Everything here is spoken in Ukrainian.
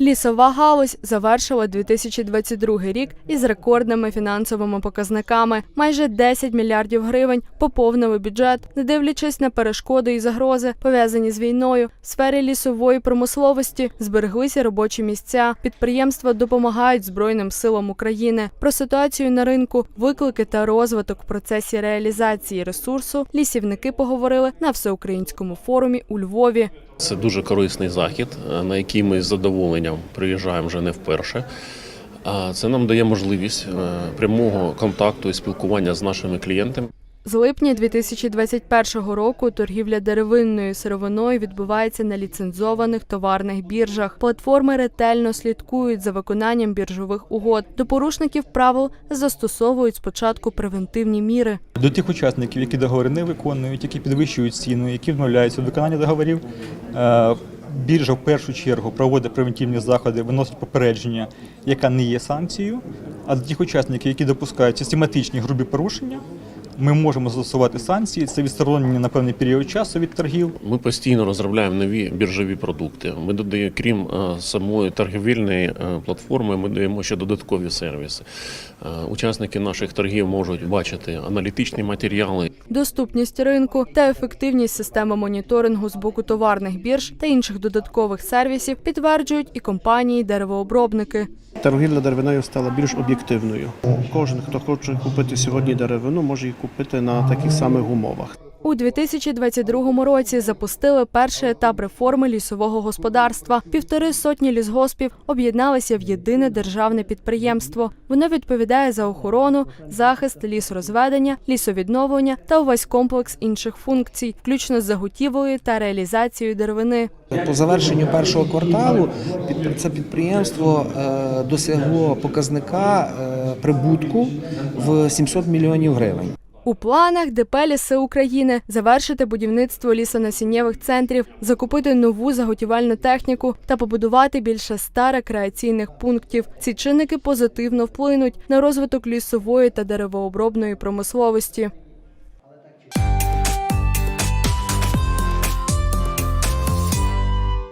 Лісова галузь завершила 2022 рік із рекордними фінансовими показниками. Майже 10 мільярдів гривень поповнили бюджет, не дивлячись на перешкоди і загрози, пов'язані з війною. В сфері лісової промисловості збереглися робочі місця. Підприємства допомагають Збройним силам України. Про ситуацію на ринку, виклики та розвиток в процесі реалізації ресурсу лісівники поговорили на всеукраїнському форумі у Львові. Це дуже корисний захід, е, на який ми з задоволенням приїжджаємо вже не вперше. А Це нам дає можливість е, прямого контакту і спілкування з нашими клієнтами. З липня 2021 року торгівля деревинною сировиною відбувається на ліцензованих товарних біржах. Платформи ретельно слідкують за виконанням біржових угод. До порушників правил застосовують спочатку превентивні міри. До тих учасників, які договори не виконують, які підвищують ціну, які відмовляються від виконання договорів, біржа в першу чергу проводить превентивні заходи, виносить попередження, яка не є санкцією. А до тих учасників, які допускають систематичні грубі порушення, ми можемо застосувати санкції. Це відсторонення на певний період часу від торгів. Ми постійно розробляємо нові біржові продукти. Ми додаємо, крім е, самої торгівельної е, платформи, ми даємо ще додаткові сервіси. Е, Учасники наших торгів можуть бачити аналітичні матеріали, Доступність ринку та ефективність системи моніторингу з боку товарних бірж та інших додаткових сервісів підтверджують і компанії деревообробники. Торгівля деревиною стала більш об'єктивною. Кожен, хто хоче купити сьогодні деревину, може її купити на таких самих умовах. У 2022 році запустили перший етап реформи лісового господарства. Півтори сотні лісгоспів об'єдналися в єдине державне підприємство. Воно відповідає за охорону, захист, лісорозведення, лісовідновлення та увесь комплекс інших функцій, включно з заготівлею та реалізацією деревини. По завершенню першого кварталу це підприємство е, досягло показника е, прибутку в 700 мільйонів гривень. У планах ДП «Ліси України завершити будівництво лісонасіннєвих центрів, закупити нову заготівельну техніку та побудувати більше ста рекреаційних пунктів. Ці чинники позитивно вплинуть на розвиток лісової та деревообробної промисловості.